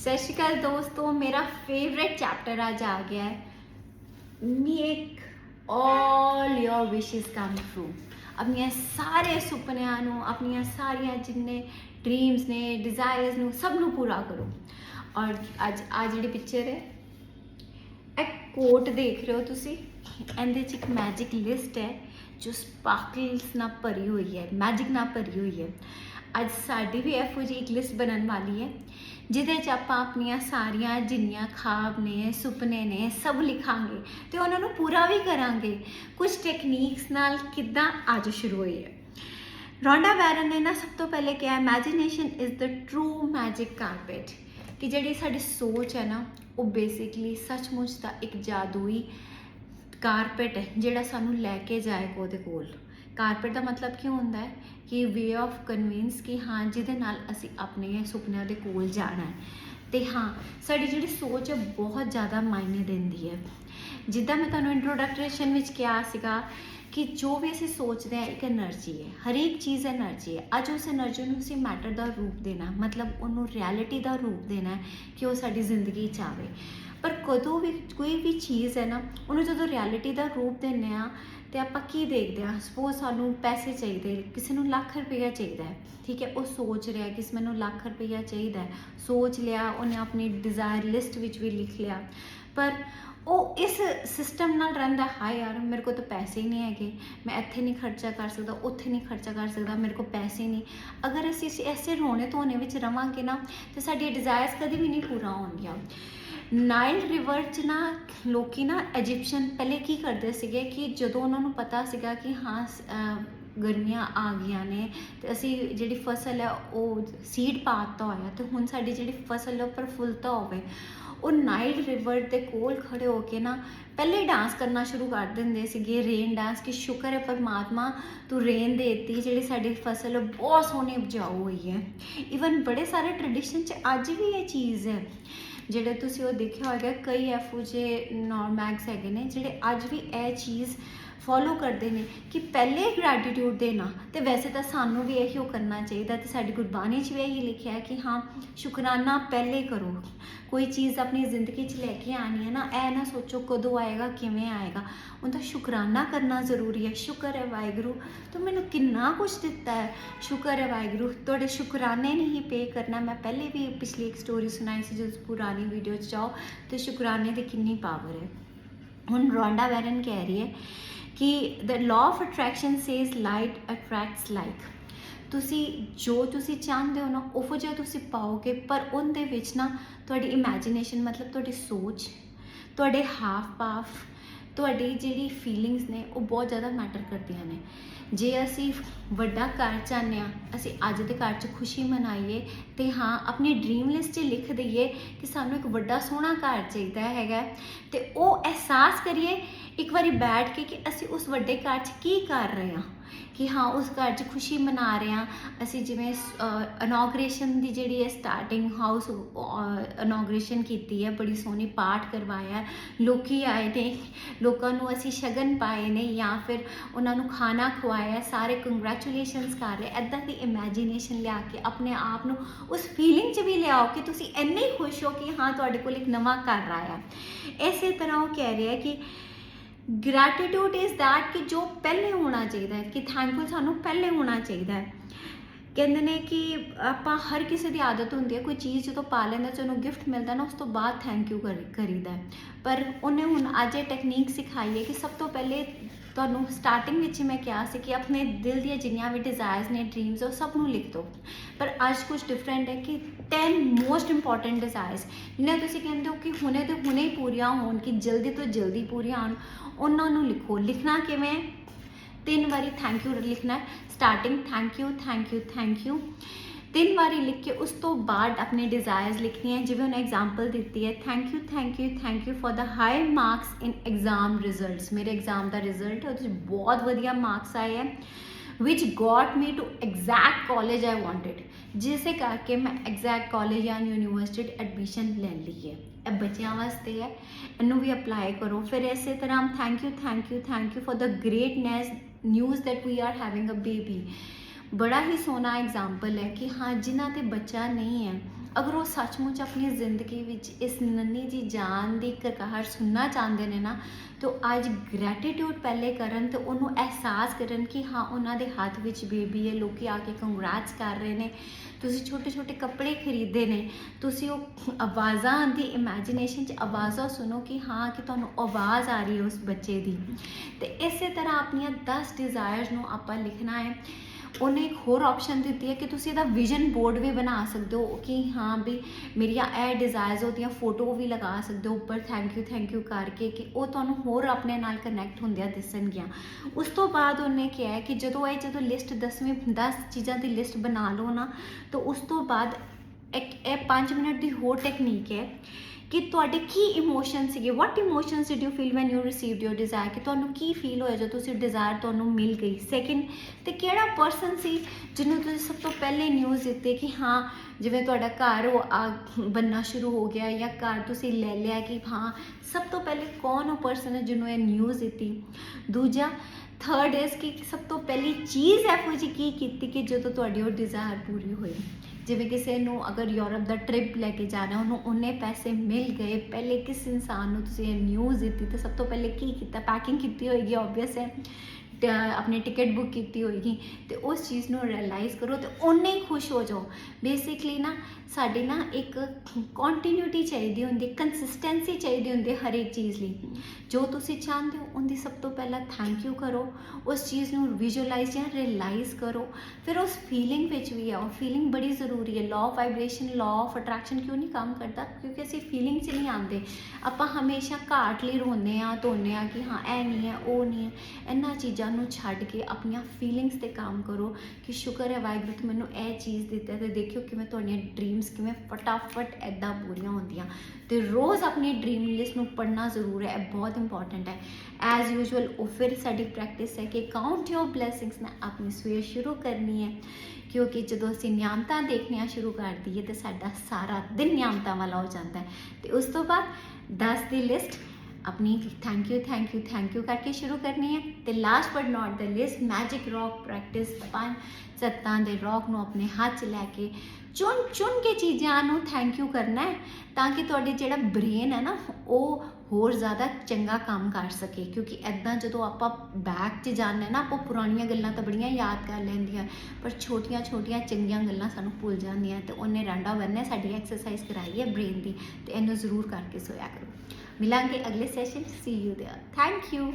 ਸਤਿ ਸ਼੍ਰੀ ਅਕਾਲ ਦੋਸਤੋ, ਮੇਰਾ ਫੇਵਰਿਟ ਚੈਪਟਰ ਅੱਜ ਆ ਗਿਆ ਹੈ। Make all your wishes come true ਆਪਣੀਆਂ ਸਾਰੇ ਸੁਪਨਿਆਂ ਨੂੰ, ਆਪਣੀਆਂ ਸਾਰੀਆਂ ਜਿੰਨੇ ਡ੍ਰੀਮਸ ਨੇ ਡਿਜ਼ਾਇਰਸ ਨੂੰ, ਸਭ ਨੂੰ ਪੂਰਾ ਕਰੋ। ਔਰ ਅੱਜ ਆ ਜਿਹੜੀ ਪਿਕਚਰ ਹੈ ਇੱਕ ਕੋਟ ਦੇਖ ਰਹੇ ਹੋ ਤੁਸੀਂ? ਇਹਦੇ 'ਚ ਇੱਕ ਮੈਜਿਕ ਲਿਸਟ ਹੈ, ਜੋ ਸਪਾਰਕਲਸ ਨਾਲ ਭਰੀ ਹੋਈ ਹੈ ਮੈਜਿਕ ਨਾਲ ਭਰੀ ਹੋਈ ਹੈ। ਅੱਜ ਸਾਡੀ ਵੀ ਇਹੋ ਜਿਹੀ ਇੱਕ ਲਿਸਟ ਬਣਨ ਵਾਲੀ ਹੈ, ਜਿਹਦੇ 'ਚ ਆਪਾਂ ਆਪਣੀਆਂ ਸਾਰੀਆਂ ਜਿੰਨੀਆਂ ਖਾਬ ਨੇ, ਸੁਪਨੇ ਨੇ, ਸਭ ਲਿਖਾਂਗੇ ਤੇ ਉਹਨਾਂ ਨੂੰ ਪੂਰਾ ਵੀ ਕਰਾਂਗੇ। ਕੁਝ ਟੈਕਨੀਕਸ ਨਾਲ ਕਿੱਦਾਂ ਅੱਜ ਸ਼ੁਰੂ ਹੋਈ ਹੈ। ਰੋਂਡਾ ਬੈਰਨ ਨੇ ਨਾ ਸਭ ਤੋਂ ਪਹਿਲੇ ਕਿਹਾ imagination is the true magic carpet ਕਿ ਜਿਹੜੀ ਸਾਡੀ ਸੋਚ ਹੈ ਨਾ, ਉਹ ਬੇਸਿਕਲੀ ਸੱਚਮੁੱਚ ਦਾ ਇੱਕ ਜਾਦੂਈ ਕਾਰਪੇਟ ਹੈ, ਜਿਹੜਾ ਸਾਨੂੰ ਲੈ ਕੇ ਜਾਏਗਾ ਉਹਦੇ ਕੋਲ। ਕਾਰਪੇਟ ਦਾ ਮਤਲਬ ਕੀ ਹੁੰਦਾ ਹੈ ਕਿ ਵੇ ਆਫ ਕਨਵੀਨਸ ਕਿ ਹਾਂ, ਜਿਹਦੇ ਨਾਲ ਅਸੀਂ ਆਪਣੇ ਸੁਪਨਿਆਂ ਦੇ ਕੋਲ ਜਾਣਾ ਹੈ। ਤੇ ਹਾਂ, ਸਾਡੀ ਜਿਹੜੀ ਸੋਚ ਹੈ, ਬਹੁਤ ਜ਼ਿਆਦਾ ਮਾਇਨੇ ਦਿੰਦੀ ਹੈ। ਜਿੱਦਾਂ ਮੈਂ ਤੁਹਾਨੂੰ ਇੰਟਰੋਡਕਸ਼ਨ ਵਿੱਚ ਕਿਹਾ ਸੀਗਾ ਕਿ ਜੋ ਵੀ ਅਸੀਂ ਸੋਚਦੇ ਹਾਂ, ਇੱਕ એનર્ਜੀ ਹੈ। ਹਰ ਇੱਕ ਚੀਜ਼ એનર્ਜੀ ਹੈ। ਅੱਜ ਉਸ એનર્ਜੀ ਨੂੰ ਅਸੀਂ ਮੈਟਰ ਦਾ ਰੂਪ ਦੇਣਾ, ਮਤਲਬ ਉਹਨੂੰ ਰਿਐਲਿਟੀ ਦਾ ਰੂਪ ਦੇਣਾ ਕਿ ਉਹ ਸਾਡੀ ਜ਼ਿੰਦਗੀ 'ਚ ਆਵੇ। ਪਰ ਕਦੋਂ ਵੀ ਕੋਈ ਵੀ ਚੀਜ਼ ਹੈ ਨਾ, ਉਹਨੂੰ ਜਦੋਂ ਰਿਐਲਿਟੀ ਦਾ ਰੂਪ ਦਿੰਨੇ ਆ ਤੇ ਆਪਾਂ ਕੀ ਦੇਖਦੇ ਆ ਸਪੋਜ਼ ਸਾਨੂੰ ਪੈਸੇ ਚਾਹੀਦੇ, ਕਿਸੇ ਨੂੰ ਲੱਖ ਰੁਪਈਆ ਚਾਹੀਦਾ ਹੈ, ਠੀਕ ਹੈ? ਉਹ ਸੋਚ ਰਿਹਾ ਕਿ ਮੈਨੂੰ ਲੱਖ ਰੁਪਈਆ ਚਾਹੀਦਾ ਹੈ। ਸੋਚ ਲਿਆ, ਉਹਨੇ ਆਪਣੀ ਡਿਜ਼ਾਇਰ ਲਿਸਟ ਵਿੱਚ ਵੀ ਲਿਖ ਲਿਆ। ਪਰ ਉਹ ਇਸ ਸਿਸਟਮ ਨਾਲ ਰਹਿੰਦਾ, ਹਾਏ ਯਾਰ, ਮੇਰੇ ਕੋਲ ਤਾਂ ਪੈਸੇ ਹੀ ਨਹੀਂ ਹੈਗੇ। ਮੈਂ ਇੱਥੇ ਨਹੀਂ ਖਰਚਾ ਕਰ ਸਕਦਾ, ਉੱਥੇ ਨਹੀਂ ਖਰਚਾ ਕਰ ਸਕਦਾ, ਮੇਰੇ ਕੋਲ ਪੈਸੇ ਨਹੀਂ। ਅਗਰ ਅਸੀਂ ਇਸ- ਐਸੇ ਰੋਣੇ ਧੋਣੇ ਵਿੱਚ ਰਵਾਂਗੇ ਨਾ, ਤੇ ਸਾਡੀ ਡਿਜ਼ਾਇਰਸ ਕਦੇ ਵੀ ਨਹੀਂ ਪੂਰਾ ਹੋਣਗੀਆਂ। ਨਾਈਲ ਰਿਵਰ 'ਚ ਨਾ ਲੋਕੀ ਨਾ ਇਜਿਪਸ਼ੀਅਨ ਪਹਿਲੇ ਕੀ ਕਰਦੇ ਸੀਗੇ ਕਿ ਜਦੋਂ ਉਹਨਾਂ ਨੂੰ ਪਤਾ ਸੀਗਾ ਕਿ ਹਾਂ ਗਰਮੀਆਂ ਆ ਗਈਆਂ ਨੇ, ਤੇ ਅਸੀਂ ਜਿਹੜੀ ਫਸਲ ਹੈ ਉਹ ਸੀਡ ਪਾਤਾ ਹੋਇਆ ਤੇ ਹੁਣ ਸਾਡੀ ਜਿਹੜੀ ਫਸਲ ਹੈ ਉਹ ਪ੍ਰਫੁੱਲਤਾ ਹੋਵੇ। ਉਹ ਨਾਈਲ ਰਿਵਰ ਦੇ ਕੋਲ ਖੜੇ ਹੋ ਕੇ ਨਾ ਪਹਿਲੇ ਡਾਂਸ ਕਰਨਾ ਸ਼ੁਰੂ ਕਰ ਦਿੰਦੇ ਸੀਗੇ ਰੇਨ ਡਾਂਸ ਕਿ ਸ਼ੁਕਰ ਹੈ ਪਰਮਾਤਮਾ ਤੂੰ ਰੇਨ ਦੇਤੀ, ਜਿਹੜੀ ਸਾਡੀ ਫਸਲ ਬਹੁਤ ਸੋਹਣੀ ਉਪਜਾਊ ਹੋਈ ਹੈ। ਇਵਨ ਬੜੇ ਸਾਰੇ ਟ੍ਰੈਡੀਸ਼ਨ 'ਚ ਅੱਜ ਵੀ ਇਹ ਚੀਜ਼ ਹੈ। ਜਿਹੜੇ ਤੁਸੀਂ ਉਹ ਦੇਖਿਆ ਹੋਏਗਾ, ਕਈ ਐਫਓ ਜੇ ਨੋਰਮੈਕਸ ਹੈਗੇ ਨੇ ਜਿਹੜੇ ਅੱਜ ਵੀ ਇਹ ਚੀਜ਼ ਫੋਲੋ ਕਰਦੇ ਨੇ ਕਿ ਪਹਿਲੇ ਗ੍ਰੈਟੀਟਿਊਡ ਦੇਣਾ ਤੇ ਵੈਸੇ ਤਾਂ ਸਾਨੂੰ ਵੀ ਇਹੀ ਕਰਨਾ ਚਾਹੀਦਾ ਤੇ ਸਾਡੀ ਗੁਰਬਾਣੀ 'ਚ ਵੀ ਇਹੀ ਲਿਖਿਆ ਕਿ ਹਾਂ, ਸ਼ੁਕਰਾਨਾ ਪਹਿਲੇ ਕਰੋ। ਕੋਈ ਚੀਜ਼ ਆਪਣੀ ਜ਼ਿੰਦਗੀ 'ਚ ਲੈ ਕੇ ਆਣੀ ਹੈ ਨਾ, ਇਹ ਨਾ ਸੋਚੋ ਕਦੋਂ ਆਏਗਾ, ਕਿਵੇਂ ਆਏਗਾ। ਉਹਦਾ ਸ਼ੁਕਰਾਨਾ ਕਰਨਾ ਜ਼ਰੂਰੀ ਹੈ। ਸ਼ੁਕਰ ਹੈ ਵਾਹਿਗੁਰੂ, ਤੂੰ ਮੈਨੂੰ ਕਿੰਨਾ ਕੁਝ ਦਿੱਤਾ ਹੈ। ਸ਼ੁਕਰ ਹੈ ਵਾਹਿਗੁਰੂ, ਤੁਹਾਡੇ ਸ਼ੁਕਰਾਨੇ ਨਹੀਂ ਪੇ ਕਰਨਾ। ਮੈਂ ਪਹਿਲੇ ਵੀ ਪਿਛਲੀ ਇੱਕ ਸਟੋਰੀ ਸੁਣਾਈ ਸੀ ਜਿਸ ਪੁਰਾਣੀ ਵੀਡੀਓ 'ਚ ਜਾਓ, ਤੇ ਸ਼ੁਕਰਾਨੇ ਦੀ ਕਿੰਨੀ ਪਾਵਰ ਹੈ। ਹੁਣ ਰੋਂਡਾ ਵੈਰਨ ਕਹਿ ਰਹੀ ਹੈ ਕਿ the law of attraction says light attracts like ਤੁਸੀਂ ਜੋ ਤੁਸੀਂ ਚਾਹੁੰਦੇ ਹੋ ਨਾ, ਉਹ ਜਿਹਾ ਤੁਸੀਂ ਪਾਓਗੇ, ਪਰ ਉਹਦੇ ਵਿੱਚ ਨਾ ਤੁਹਾਡੀ ਇਮੇਜਿਨੇਸ਼ਨ ਮਤਲਬ ਤੁਹਾਡੀ ਸੋਚ, ਤੁਹਾਡੇ ਹਾਵ ਭਾਵ ਤੁਹਾਡੀ ਜਿਹੜੀ ਫੀਲਿੰਗਸ ਨੇ, ਉਹ ਬਹੁਤ ਜ਼ਿਆਦਾ ਮੈਟਰ ਕਰਦੀਆਂ ਨੇ। ਜੇ ਅਸੀਂ ਵੱਡਾ ਘਰ ਚਾਹੁੰਦੇ ਹਾਂ, ਅਸੀਂ ਅੱਜ ਦੇ ਘਰ 'ਚ ਖੁਸ਼ੀ ਮਨਾਈਏ, ਤੇ ਹਾਂ, ਆਪਣੀ ਡ੍ਰੀਮ ਲਿਸਟ 'ਚ ਲਿਖ ਦਈਏ ਕਿ ਸਾਨੂੰ ਇੱਕ ਵੱਡਾ ਸੋਹਣਾ ਘਰ ਚਾਹੀਦਾ ਹੈਗਾ, ਤੇ ਉਹ ਅਹਿਸਾਸ ਕਰੀਏ ਇੱਕ ਵਾਰੀ ਬੈਠ ਕੇ ਕਿ ਅਸੀਂ ਉਸ ਵੱਡੇ ਘਰ 'ਚ ਕੀ ਕਰ ਰਹੇ ਹਾਂ? ਕਿ ਹਾਂ, ਉਸ ਘਰ 'ਚ ਖੁਸ਼ੀ ਮਨਾ ਰਹੇ ਹਾਂ। ਅਸੀਂ ਜਿਵੇਂ ਇਨੋਗ੍ਰੇਸ਼ਨ ਦੀ ਜਿਹੜੀ ਹੈ ਸਟਾਰਟਿੰਗ ਹਾਊਸ ਇਨੋਗ੍ਰੇਸ਼ਨ ਕੀਤੀ ਹੈ, ਬੜੀ ਸੋਹਣੀ ਪਾਠ ਕਰਵਾਇਆ ਹੈ। ਲੋਕੀ ਆਏ ਨੇ, ਲੋਕਾਂ ਨੂੰ ਅਸੀਂ ਸ਼ਗਨ ਪਾਏ ਨੇ ਜਾਂ ਫਿਰ ਉਹਨਾਂ ਨੂੰ ਖਾਣਾ ਖਵਾਇਆ ਸਾਰੇ ਕੰਗ੍ਰੈਚੁਲੇਸ਼ਨਸ ਕਰ ਰਹੇ ਐਦਾਂ ਦੀ ਇਮੇਜਿਨੇਸ਼ਨ ਲਿਆ ਕੇ ਆਪਣੇ ਆਪ ਨੂੰ ਉਸ ਫੀਲਿੰਗ 'ਚ ਵੀ ਲਿਆਓ ਕਿ ਤੁਸੀਂ ਇੰਨੇ ਖੁਸ਼ ਹੋ ਕਿ ਹਾਂ, ਤੁਹਾਡੇ ਕੋਲ ਇੱਕ ਨਵਾਂ ਘਰ ਆਇਆ ਇਸੇ ਤਰ੍ਹਾਂ ਉਹ ਕਹਿ ਰਿਹਾ ਕਿ ਗ੍ਰੈਟੀਟਿਊਡ ਇਜ਼ ਦੈਟ ਕਿ ਜੋ ਪਹਿਲੇ ਹੋਣਾ ਚਾਹੀਦਾ ਹੈ ਕਿ ਥੈਂਕਫੁਲ ਸਾਨੂੰ ਪਹਿਲੇ ਹੋਣਾ ਚਾਹੀਦਾ ਹੈ ਕਹਿੰਦੇ ਨੇ ਕਿ ਆਪਾਂ ਹਰ ਕਿਸੇ ਦੀ ਆਦਤ ਹੁੰਦੀ ਹੈ, ਕੋਈ ਚੀਜ਼ ਜਦੋਂ ਪਾ ਲੈਂਦਾ ਤੇ ਉਹਨੂੰ ਗਿਫਟ ਮਿਲਦਾ ਨਾ, ਉਸ ਤੋਂ ਬਾਅਦ ਥੈਂਕ ਯੂ ਕਰੀਦਾ ਪਰ ਉਹਨੇ ਹੁਣ ਅੱਜ ਇਹ ਟੈਕਨੀਕ ਸਿਖਾਈ ਹੈ ਕਿ ਸਭ ਤੋਂ ਪਹਿਲੇ ਤੁਹਾਨੂੰ ਸਟਾਰਟਿੰਗ ਵਿੱਚ ਮੈਂ ਕਿਹਾ ਸੀ ਕਿ ਆਪਣੇ ਦਿਲ ਦੀਆਂ ਜਿੰਨੀਆਂ ਵੀ ਡਿਜ਼ਾਇਰਸ ਨੇ ਡ੍ਰੀਮਸ ਉਹ ਸਭ ਨੂੰ ਲਿਖ ਦਿਓ। ਪਰ ਅੱਜ ਕੁਝ ਡਿਫਰੈਂਟ ਹੈ ਕਿ 10 ਮੋਸਟ ਇੰਪੋਰਟੈਂਟ ਡਿਜ਼ਾਇਰਸ ਜਿਹਨਾਂ ਤੁਸੀਂ ਕਹਿੰਦੇ ਹੋ ਕਿ ਹੁਣੇ ਤੇ ਹੁਣੇ ਹੀ ਪੂਰੀਆਂ ਹੋਣ, ਕਿ ਜਲਦੀ ਤੋਂ ਜਲਦੀ ਪੂਰੀਆਂ ਹੋਣ, ਉਹਨਾਂ ਨੂੰ ਲਿਖੋ। ਲਿਖਣਾ ਕਿਵੇਂ ਹੈ? ਤਿੰਨ ਵਾਰੀ ਥੈਂਕ ਯੂ ਲਿਖਣਾ ਹੈ starting thank you thank you thank you ਤਿੰਨ ਵਾਰੀ ਲਿਖ ਕੇ ਉਸ ਤੋਂ ਬਾਅਦ ਆਪਣੇ ਡਿਜ਼ਾਇਰਸ ਲਿਖਣੀ ਹੈ ਜਿਵੇਂ ਉਹਨੇ ਐਗਜ਼ਾਮਪਲ ਦਿੱਤੀ ਹੈ thank you thank you thank you for the high marks in exam results ਮੇਰੇ ਐਗਜ਼ਾਮ ਦਾ ਰਿਜ਼ਲਟ ਹੈ ਉਹਦੇ 'ਚ ਬਹੁਤ ਵਧੀਆ ਮਾਰਕਸ ਆਏ ਹੈ which got me to exact college I wanted. ਜਿਸੇ ਕਰਕੇ ਮੈਂ exact college ਜਾਂ ਯੂਨੀਵਰਸਿਟੀ ਐਡਮਿਸ਼ਨ ਲੈ ਲਈ ਹੈ ਇਹ ਬੱਚਿਆਂ ਵਾਸਤੇ ਹੈ ਇਹਨੂੰ ਵੀ ਅਪਲਾਈ ਕਰੋ ਫਿਰ ਇਸੇ ਤਰ੍ਹਾਂ thank you thank you thank you for the greatness news that we are having a baby. ਬੜਾ ਹੀ ਸੋਹਣਾ ਐਗਜ਼ਾਮਪਲ ਹੈ ਕਿ ਹਾਂ ਜਿਨ੍ਹਾਂ ਤੇ ਬੱਚਾ ਨਹੀਂ ਹੈ ਅਗਰ ਉਹ ਸੱਚਮੁੱਚ ਆਪਣੀ ਜ਼ਿੰਦਗੀ ਵਿੱਚ ਇਸ ਨੰਨੀ ਜੀ ਜਾਨ ਦੀ ਕਕਾਹਟ ਸੁਣਨਾ ਚਾਹੁੰਦੇ ਨੇ ਨਾ, ਤਾਂ ਅੱਜ ਗ੍ਰੈਟੀਟਿਊਡ ਪਹਿਲੇ ਕਰਨ ਤੇ ਉਹਨੂੰ ਅਹਿਸਾਸ ਕਰਨ ਕਿ ਹਾਂ, ਉਹਨਾਂ ਦੇ ਹੱਥ ਵਿੱਚ ਬੇਬੀ ਹੈ, ਲੋਕੀ ਆ ਕੇ ਕੰਗ੍ਰੈਟਸ ਕਰ ਰਹੇ ਨੇ। ਤੁਸੀਂ ਛੋਟੇ ਛੋਟੇ ਕੱਪੜੇ ਖਰੀਦੇ ਨੇ, ਤੁਸੀਂ ਉਹ ਆਵਾਜ਼ਾਂ ਦੀ ਇਮੇਜਿਨੇਸ਼ਨ 'ਚ ਆਵਾਜ਼ਾਂ ਸੁਣੋ ਕਿ ਹਾਂ, ਕਿ ਤੁਹਾਨੂੰ ਆਵਾਜ਼ ਆ ਰਹੀ ਹੈ ਉਸ ਬੱਚੇ ਦੀ। ਤੇ ਇਸੇ ਤਰ੍ਹਾਂ ਆਪਣੀਆਂ 10 ਡਿਜ਼ਾਇਰਸ ਨੂੰ ਆਪਾਂ ਲਿਖਣਾ ਹੈ। ਉਹਨੇ ਇੱਕ ਹੋਰ ਆਪਸ਼ਨ ਦਿੱਤੀ ਹੈ ਕਿ ਤੁਸੀਂ ਇਹਦਾ ਵਿਜ਼ਨ ਬੋਰਡ ਵੀ ਬਣਾ ਸਕਦੇ ਹੋ ਕਿ ਹਾਂ ਵੀ ਮੇਰੀਆਂ ਇਹ ਡਿਜ਼ਾਇਰਸ ਉਹਦੀਆਂ ਫੋਟੋ ਵੀ ਲਗਾ ਸਕਦੇ ਹੋ ਉੱਪਰ ਥੈਂਕ ਯੂ ਥੈਂਕ ਯੂ ਕਰਕੇ ਕਿ ਉਹ ਤੁਹਾਨੂੰ ਹੋਰ ਆਪਣੇ ਨਾਲ ਕਨੈਕਟ ਹੁੰਦਿਆਂ ਦਿਸਣਗੀਆਂ। ਉਸ ਤੋਂ ਬਾਅਦ ਉਹਨੇ ਕਿਹਾ ਕਿ ਜਦੋਂ ਇਹ ਜਦੋਂ ਲਿਸਟ 10ਵੀਂ 10 ਚੀਜ਼ਾਂ ਦੀ ਲਿਸਟ ਬਣਾ ਲਓ ਨਾ, ਤਾਂ ਉਸ ਤੋਂ ਬਾਅਦ ਇੱਕ, ਇਹ 5 ਮਿੰਟ ਦੀ ਹੋਰ ਟੈਕਨੀਕ ਹੈ ਕਿ ਤੁਹਾਡੇ ਕੀ ਇਮੋਸ਼ਨ ਸੀਗੇ? What emotions did you feel when you received your desire ਕਿ ਤੁਹਾਨੂੰ ਕੀ ਫੀਲ ਹੋਇਆ ਜਦੋਂ ਤੁਸੀਂ ਡਿਜ਼ਾਇਰ ਤੁਹਾਨੂੰ ਮਿਲ ਗਈ? ਸੈਕਿੰਡ ਤੇ ਕਿਹੜਾ ਪਰਸਨ ਸੀ ਜਿਹਨੂੰ ਤੁਸੀਂ ਸਭ ਤੋਂ ਪਹਿਲੇ ਨਿਊਜ਼ ਦਿੱਤੀ ਕਿ ਹਾਂ, ਜਿਵੇਂ ਤੁਹਾਡਾ ਘਰ ਉਹ ਆ ਬੰਨਾ ਸ਼ੁਰੂ ਹੋ ਗਿਆ ਜਾਂ ਘਰ ਤੁਸੀਂ ਲੈ ਲਿਆ ਕਿ ਹਾਂ, ਸਭ ਤੋਂ ਪਹਿਲੇ ਕੌਣ ਉਹ ਪਰਸਨ ਹੈ ਜਿਹਨੂੰ ਇਹ ਨਿਊਜ਼ ਦਿੱਤੀ? ਦੂਜਾ ਥਰਡ ਇਸ ਕਿ ਸਭ ਤੋਂ ਪਹਿਲੀ ਚੀਜ਼ ਇਹੋ ਜਿਹੀ ਕੀ ਕੀਤੀ ਕਿ ਜਦੋਂ ਤੁਹਾਡੀ ਉਹ ਡਿਜ਼ਾਇਰ ਪੂਰੀ ਹੋਈ? ਜਿਵੇਂ ਕਿਸੇ ਨੂੰ ਅਗਰ ਯੂਰਪ ਦਾ ਟ੍ਰਿਪ ਲੈ ਕੇ ਜਾਣਾ, ਉਹਨੂੰ ਉਹਨੇ ਪੈਸੇ ਮਿਲ ਗਏ, ਪਹਿਲੇ ਕਿਸ ਇਨਸਾਨ ਨੂੰ ਤੁਸੀਂ ਇਹ ਨਿਊਜ਼ ਦਿੱਤੀ, ਤੇ ਸਭ ਤੋਂ ਪਹਿਲੇ ਕੀ ਕੀਤਾ? ਪੈਕਿੰਗ ਕੀਤੀ ਹੋਏਗੀ ਆਬਵੀਅਸ ਹੈ। ਆਪਣੀ ਟਿਕਟ ਬੁੱਕ ਕੀਤੀ ਹੋਏਗੀ ਤੇ ਉਸ ਚੀਜ਼ ਨੂੰ ਰਿਅਲਾਈਜ਼ ਕਰੋ ਤੇ ਉਨੇ ਹੀ ਖੁਸ਼ ਹੋ ਜਾਓ। ਬੇਸਿਕਲੀ ਨਾ ਸਾਡੇ ਨਾ ਇੱਕ ਕੰਟੀਨਿਊਟੀ ਚਾਹੀਦੀ ਹੁੰਦੀ ਕੰਸਿਸਟੈਂਸੀ ਚਾਹੀਦੀ ਹੁੰਦੀ ਹਰ ਇੱਕ ਚੀਜ਼ ਲਈ। ਜੋ ਤੁਸੀਂ ਚਾਹੁੰਦੇ ਹੋ, ਉਹਦੀ ਸਭ ਤੋਂ ਪਹਿਲਾਂ ਥੈਂਕ ਯੂ ਕਰੋ। ਉਸ ਚੀਜ਼ ਨੂੰ ਵਿਜ਼ੂਅਲਾਈਜ਼ ਜਾਂ ਰਿਅਲਾਈਜ਼ ਕਰੋ। ਫਿਰ ਉਸ ਫੀਲਿੰਗ ਵਿੱਚ ਵੀ ਆਓ। ਫੀਲਿੰਗ ਬੜੀ ਜ਼ਰੂਰੀ ਹੈ। Law of vibration law of attraction ਕਿਉਂ ਨਹੀਂ ਕੰਮ ਕਰਦਾ? ਕਿਉਂਕਿ ਅਸੀਂ ਫੀਲਿੰਗ 'ਚ ਨਹੀਂ ਆਉਂਦੇ। ਆਪਾਂ ਹਮੇਸ਼ਾ ਘਾਟ ਲਈ ਰੋਂਦੇ ਆ ਧੋਨੇ ਆ ਕਿ ਹਾਂ, ਇਹ ਨਹੀਂ ਹੈ, ਉਹ ਨਹੀਂ ਹੈ। ਇਹਨਾਂ ਚੀਜ਼ਾਂ ਨੂੰ ਛੱਡ ਕੇ ਆਪਣੀਆਂ ਫੀਲਿੰਗਸ ਤੇ ਕੰਮ ਕਰੋ ਕਿ ਸ਼ੁਕਰ ਹੈ ਵਾਹਿਗੁਰੂ ਤੂੰ ਮੈਨੂੰ ਇਹ ਚੀਜ਼ ਦਿੱਤਾ ਤੇ ਦੇਖਿਓ ਕਿਵੇਂ ਤੁਹਾਡੀਆਂ ਡ੍ਰੀਮਸ ਕਿਵੇਂ ਫਟਾਫਟ ਐਦਾਂ ਪੂਰੀਆਂ ਹੁੰਦੀਆਂ। ਤੇ ਰੋਜ਼ ਆਪਣੀ ਡ੍ਰੀਮ ਲਿਸਟ ਨੂੰ ਪੜ੍ਹਨਾ ਜ਼ਰੂਰ ਹੈ, ਇਹ ਬਹੁਤ ਇੰਪੋਰਟੈਂਟ ਹੈ। ਐਜ਼ ਯੂਜੂਅਲ ਉਹ ਫਿਰ ਸਾਡੀ ਪ੍ਰੈਕਟਿਸ ਹੈ ਕਿ ਕਾਊਂਟ ਯੋਰ ਬਲੇਸਿੰਗਸ ਨਾ ਆਪਣੀ ਸਵੇਰ ਸ਼ੁਰੂ ਕਰਨੀ ਹੈ, ਕਿਉਂਕਿ ਜਦੋਂ ਅਸੀਂ ਨਿਯਮਤਾਂ ਦੇਖਣੀਆਂ ਸ਼ੁਰੂ ਕਰ ਦਈਏ ਤੇ ਸਾਡਾ ਸਾਰਾ ਦਿਨ ਨਿਯਮਤਾਂ ਵਾਲਾ ਹੋ ਜਾਂਦਾ ਹੈ। ਤੇ ਉਸ ਤੋਂ ਬਾਅਦ 10 ਦੀ ਲਿਸਟ ਆਪਣੀ thank you thank you thank you ਕਰਕੇ ਸ਼ੁਰੂ ਕਰਨੀ ਹੈ ਤੇ last but not the least magic rock practice ਪੰਜ ਸੱਤਾਂ ਦੇ ਰੌਕ ਨੂੰ ਆਪਣੇ ਹੱਥ 'ਚ ਲੈ ਕੇ ਚੁਣ ਚੁਣ ਕੇ ਚੀਜ਼ਾਂ ਨੂੰ ਥੈਂਕ ਯੂ ਕਰਨਾ ਹੈ ਤਾਂ ਕਿ ਤੁਹਾਡੇ ਜਿਹੜਾ ਬ੍ਰੇਨ ਹੈ ਨਾ ਉਹ ਹੋਰ ਜ਼ਿਆਦਾ ਚੰਗਾ ਕੰਮ ਕਰ ਸਕੇ ਕਿਉਂਕਿ ਐਦਾਂ ਜਦੋਂ ਆਪਾਂ ਬੈਕ 'ਚ ਜਾਂਦੇ ਹਾਂ ਨਾ ਆਪਾਂ ਪੁਰਾਣੀਆਂ ਗੱਲਾਂ ਤਾਂ ਬੜੀਆਂ ਯਾਦ ਕਰ ਲੈਂਦੀਆਂ ਪਰ ਛੋਟੀਆਂ ਛੋਟੀਆਂ ਚੰਗੀਆਂ ਗੱਲਾਂ ਸਾਨੂੰ ਭੁੱਲ ਜਾਂਦੀਆਂ ਤੇ ਉਹਨੇ ਰਾਂਡਾ ਬੰਨੇ ਸਾਡੀ ਐਕਸਰਸਾਈਜ਼ ਕਰਾਈ ਹੈ ਬ੍ਰੇਨ ਦੀ ਤੇ ਇਹਨੂੰ ਜ਼ਰੂਰ ਕਰਕੇ ਸੋਇਆ ਕਰੋ ਮਿਲਾਂਗੇ ਅਗਲੇ session see you there thank you